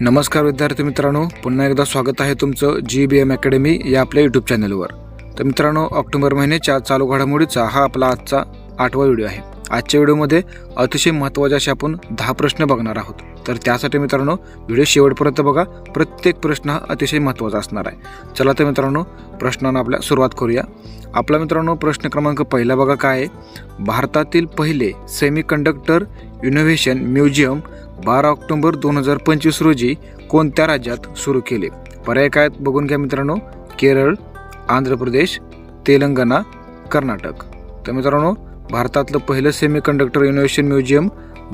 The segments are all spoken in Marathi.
नमस्कार विद्यार्थी मित्रांनो पुन्हा एकदा स्वागत आहे तुमचं जी बी एम अकॅडमी या आपल्या यूट्यूब चॅनलवर तर मित्रांनो ऑक्टोबर महिन्याच्या चालू घडामोडीचा हा आपला आजचा आठवा व्हिडिओ आहे. आजच्या व्हिडिओमध्ये अतिशय महत्त्वाचे असे आपण दहा प्रश्न बघणार आहोत. तर त्यासाठी मित्रांनो व्हिडिओ शेवटपर्यंत बघा. प्रत्येक प्रश्न हा अतिशय महत्त्वाचा असणार आहे. चला तर मित्रांनो प्रश्नांना आपल्या सुरुवात करूया. आपला मित्रांनो प्रश्न क्रमांक पहिला बघा काय आहे. भारतातील पहिले सेमी कंडक्टर इनोव्हेशन म्युझियम बारा ऑक्टोबर दोन हजार पंचवीस रोजी कोणत्या राज्यात सुरू केले? पर्याय काय आहेत बघून घ्या मित्रांनो. केरळ आंध्र प्रदेश तेलंगणा कर्नाटक. तर मित्रांनो भारतातलं पहिलं सेमी कंडक्टर इनोव्हेशन म्युझियम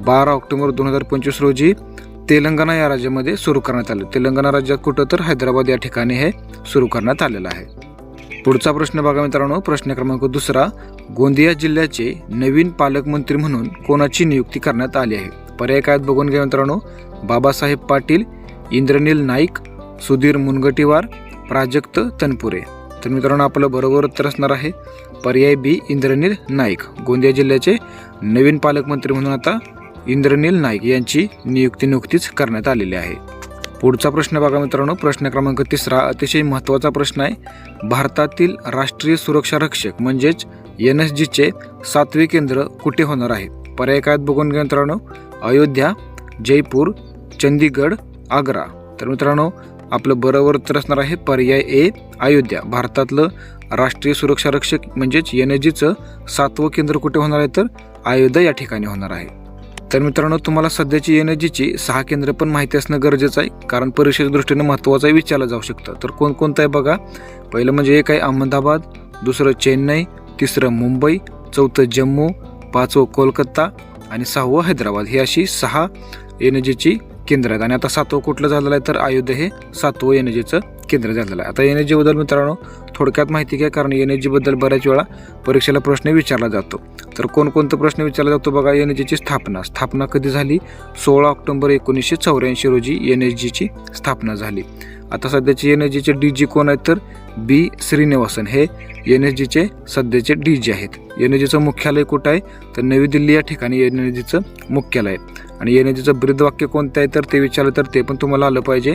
बारा ऑक्टोबर दोन हजार पंचवीस रोजी तेलंगणा या राज्यामध्ये सुरू करण्यात आलं. तेलंगणा राज्यात कुठं तर हैदराबाद या ठिकाणी हे सुरू करण्यात आलेलं आहे. पुढचा प्रश्न बघा मित्रांनो. प्रश्न क्रमांक दुसरा गोंदिया जिल्ह्याचे नवीन पालकमंत्री म्हणून कोणाची नियुक्ती करण्यात आली आहे? पर्याय काय बघून घ्या मित्रांनो. बाबासाहेब पाटील इंद्रनील नाईक सुधीर मुनगटीवार प्राजक्त तनपुरे. तर मित्रांनो आपलं बरोबर उत्तर असणार आहे. पर्याय बी इंद्रनील नाईक. गोंदिया जिल्ह्याचे नवीन पालकमंत्री म्हणून आता इंद्रनील नाईक यांची नियुक्ती नुकतीच करण्यात आलेली आहे. पुढचा प्रश्न बघा मित्रांनो. प्रश्न क्रमांक तिसरा अतिशय महत्त्वाचा प्रश्न आहे. भारतातील राष्ट्रीय सुरक्षा रक्षक म्हणजेच एन एस जीचे सातवे केंद्र कुठे होणार आहे? पर्याय काय बघून घ्या मित्रांनो. अयोध्या जयपूर चंदीगड आग्रा. तर मित्रांनो आपलं बरोबर उत्तर असणार आहे पर्याय ए अयोध्या. भारतातलं राष्ट्रीय सुरक्षा रक्षक म्हणजेच एन जीचं सातवं केंद्र कुठे होणार आहे तर अयोध्या या ठिकाणी होणार आहे. तर मित्रांनो तुम्हाला सध्याची एन जीची सहा केंद्र पण माहिती असणं गरजेचं आहे कारण परीक्षेच्या दृष्टीने महत्त्वाचं विचारलं जाऊ शकतं. तर कोणकोणतं आहे बघा. पहिलं म्हणजे एक आहे अहमदाबाद दुसरं चेन्नई तिसरं मुंबई चौथं जम्मू पाचवं कोलकाता आणि सहावं हैदराबाद. ही अशी सहा एनर्जीची केंद्र आहेत. आणि आता सातवं कुठलं झालेलं आहे? तर अयोध्या हे सातवं एनर्जीचं केंद्र झालेलं आहे. आता एनबद्दल मित्रांनो थोडक्यात माहिती घ्या कारण एन एच जीबद्दल बऱ्याच वेळा परीक्षेला प्रश्न विचारला जातो. तर कोणकोणता प्रश्न विचारला जातो बघा एन जीची स्थापना. स्थापना कधी झाली? सोळा ऑक्टोबर एकोणीसशे चौऱ्याऐंशी रोजी एन एच जीची स्थापना झाली. आता सध्याचे एन एस जीचे डी जी कोण आहेत तर? बी श्रीनिवासन. हे एन एस जीचे सध्याचे डी जी आहेत. एन एस जीचं मुख्यालय कुठं आहे? तर नवी दिल्ली या ठिकाणी एन एस जीचं मुख्यालय आहे. आणि एन एस ब्रीदवाक्य कोणतं आहे तर ते विचारलं तर ते पण तुम्हाला आलं पाहिजे.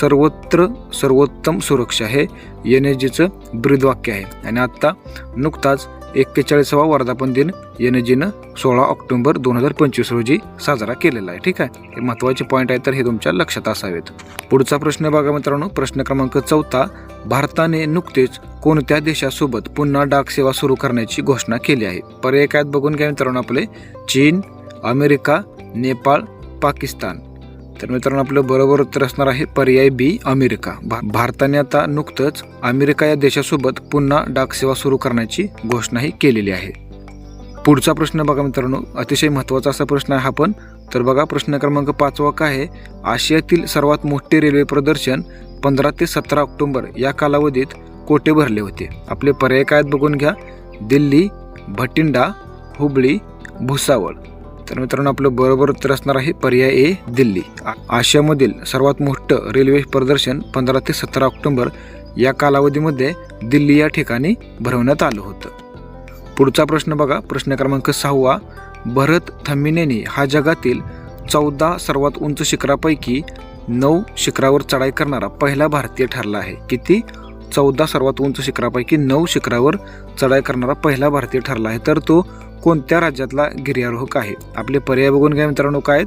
सर्वत्र सर्वोत्तम सुरक्षा हे एन एस ब्रीदवाक्य आहे. आणि आत्ता नुकताच एक्केचाळीसावा वर्धापन दिन एन जीनं सोळा ऑक्टोबर दोन हजार पंचवीस रोजी साजरा केलेला आहे. ठीक आहे? हे महत्त्वाचे पॉईंट आहे तर हे तुमच्या लक्षात असावेत. पुढचा प्रश्न बघा मित्रांनो. प्रश्न क्रमांक चौथा भारताने नुकतेच कोणत्या देशासोबत पुन्हा डाक सेवा सुरू करण्याची घोषणा केली आहे? पर्याय काय बघून घ्या मित्रांनो आपले. चीन अमेरिका नेपाळ पाकिस्तान. तर मित्रांनो आपलं बरोबर उत्तर असणार आहे पर्याय बी अमेरिका. भा भारताने आता नुकतंच अमेरिका या देशासोबत पुन्हा डाक सेवा सुरू करण्याची घोषणाही केलेली आहे. पुढचा प्रश्न बघा मित्रांनो अतिशय महत्त्वाचा असा प्रश्न आहे हा पण. तर बघा प्रश्न क्रमांक पाचवा काय आहे? आशियातील सर्वात मोठे रेल्वे प्रदर्शन पंधरा ते सतरा ऑक्टोबर या कालावधीत कोठे भरले होते. आपले पर्याय काय आहेत बघून घ्या. दिल्ली भटिंडा हुबळी भुसावळ. तर मित्रांनो आपलं बरोबर उत्तर असणार आहे पर्याय ए दिल्ली. आ- आशियामधील सर्वात मोठं रेल्वे प्रदर्शन पंधरा ते सतरा ऑक्टोबर या कालावधीमध्ये दिल्ली या ठिकाणी भरवण्यात आलं होतं. पुढचा प्रश्न बघा. प्रश्न क्रमांक सहावा भरत थम्मिनेनी हा जगातील चौदा सर्वात उंच शिखरापैकी नऊ शिखरावर चढाई करणारा पहिला भारतीय ठरला आहे. किती? चौदा सर्वात उंच शिखरापैकी नऊ शिखरावर चढाई करणारा पहिला भारतीय ठरला आहे. तर तो कोणत्या राज्यातला गिर्यारोहक आहे? आपले पर्याय बघून घ्या मित्रांनो काय आहेत?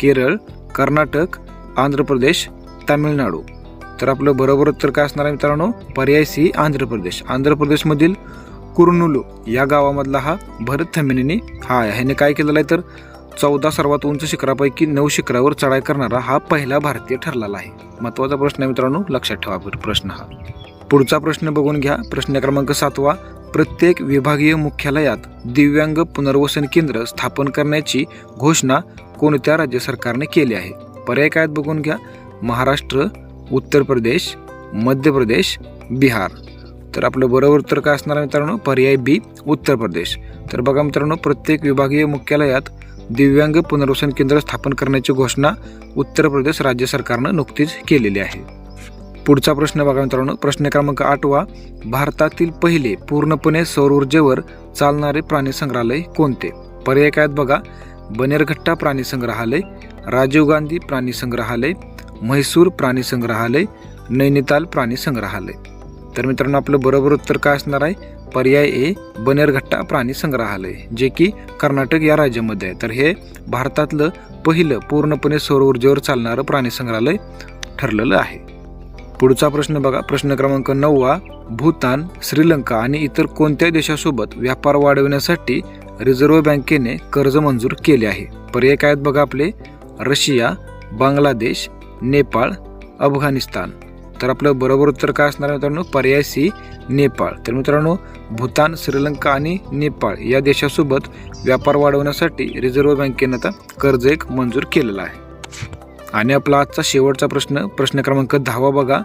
केरळ कर्नाटक आंध्र प्रदेश तामिळनाडू. तर आपलं बरोबर उत्तर काय असणार आहे मित्रांनो? पर्याय सी आंध्र प्रदेश. आंध्र प्रदेशमधील कुरनुलू या गावामधला हा भरत थमिनीने हा आहे. ह्याने काय केलेला आहे तर चौदा सर्वात उंच शिखरापैकी नऊ शिखरावर चढाई करणारा हा पहिला भारतीय ठरलेला आहे. महत्त्वाचा प्रश्न आहे मित्रांनो लक्षात ठेवा प्रश्न हा. पुढचा प्रश्न बघून घ्या. प्रश्न क्रमांक सातवा. प्रत्येक विभागीय मुख्यालयात दिव्यांग पुनर्वसन केंद्र स्थापन करण्याची घोषणा कोणत्या राज्य सरकारने केली आहे? पर्याय काय बघून घ्या. महाराष्ट्र उत्तर प्रदेश मध्य प्रदेश बिहार. तर आपलं बरोबर उत्तर काय असणार मित्रांनो? पर्याय बी उत्तर प्रदेश. तर बघा मित्रांनो प्रत्येक विभागीय मुख्यालयात दिव्यांग पुनर्वसन केंद्र स्थापन करण्याची घोषणा उत्तर प्रदेश राज्य सरकारनं नुकतीच केलेली आहे. पुढचा प्रश्न बघा मित्रांनो. प्रश्न क्रमांक आठवा. भारतातील पहिले पूर्णपणे सौर ऊर्जेवर चालणारे प्राणी संग्रहालय कोणते? पर्याय काय आहेत बघा. बनेरघट्टा प्राणी संग्रहालय राजीव गांधी प्राणी संग्रहालय म्हैसूर प्राणी संग्रहालय नैनिताल प्राणी संग्रहालय. तर मित्रांनो आपलं बरोबर उत्तर काय असणार आहे? पर्याय ए बनेरघट्टा प्राणी संग्रहालय जे की कर्नाटक या राज्यामध्ये आहे. तर हे भारतातलं पहिलं पूर्णपणे सौर ऊर्जेवर चालणारं प्राणी संग्रहालय ठरलेलं आहे. पुढचा प्रश्न बघा. प्रश्न क्रमांक नववा भूतान श्रीलंका आणि इतर कोणत्या देशासोबत व्यापार वाढवण्यासाठी रिझर्व्ह बँकेने कर्ज मंजूर केले आहे. पर्याय काय आहेत बघा आपले? रशिया बांगलादेश नेपाळ अफगाणिस्तान. तर आपलं बरोबर उत्तर काय असणार आहे मित्रांनो? पर्याय सी नेपाळ. तर मित्रांनो भूतान श्रीलंका आणि नेपाळ या देशासोबत व्यापार वाढवण्यासाठी रिझर्व्ह बँकेनं आता कर्ज एक मंजूर केलेलं आहे. आणि आपला आजचा शेवटचा प्रश्न प्रश्न क्रमांक दहावा बघा.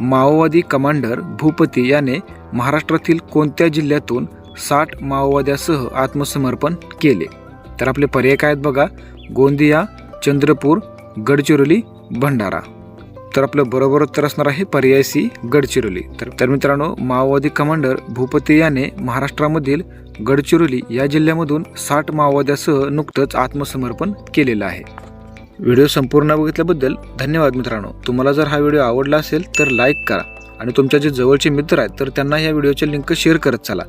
माओवादी कमांडर भूपती याने महाराष्ट्रातील कोणत्या जिल्ह्यातून साठ माओवाद्यासह आत्मसमर्पण केले? तर आपले पर्याय काय आहेत बघा. गोंदिया चंद्रपूर गडचिरोली भंडारा. तर आपलं बरोबर उत्तर असणार आहे पर्याय सी गडचिरोली. तर तर मित्रांनो माओवादी कमांडर भूपती याने महाराष्ट्रामधील गडचिरोली या जिल्ह्यामधून साठ माओवाद्यासह नुकतंच आत्मसमर्पण केलेलं आहे. व्हिडिओ संपूर्ण बघितल्याबद्दल धन्यवाद मित्रांनो. तुम्हाला जर हा व्हिडिओ आवडला असेल तर लाईक करा आणि तुमच्या जे जवळचे मित्र आहेत तर त्यांना या व्हिडिओचे लिंक शेअर करत चला.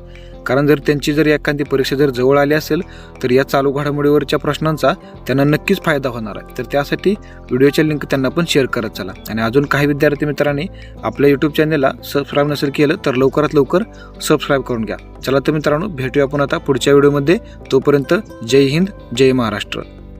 कारण जर त्यांची जर एखादी परीक्षा जर जवळ आली असेल तर या चालू घडामोडीवरच्या प्रश्नांचा त्यांना नक्कीच फायदा होणार आहे. तर त्यासाठी व्हिडिओचे लिंक त्यांना पण शेअर करत चला. आणि अजून काही विद्यार्थी मित्रांनी आपल्या यूट्यूब चॅनलला सबस्क्राईब नसेल केलं तर लवकरात लवकर सबस्क्राईब करून घ्या. चला तर मित्रांनो भेटूया आपण आता पुढच्या व्हिडिओमध्ये तोपर्यंत जय हिंद जय महाराष्ट्र.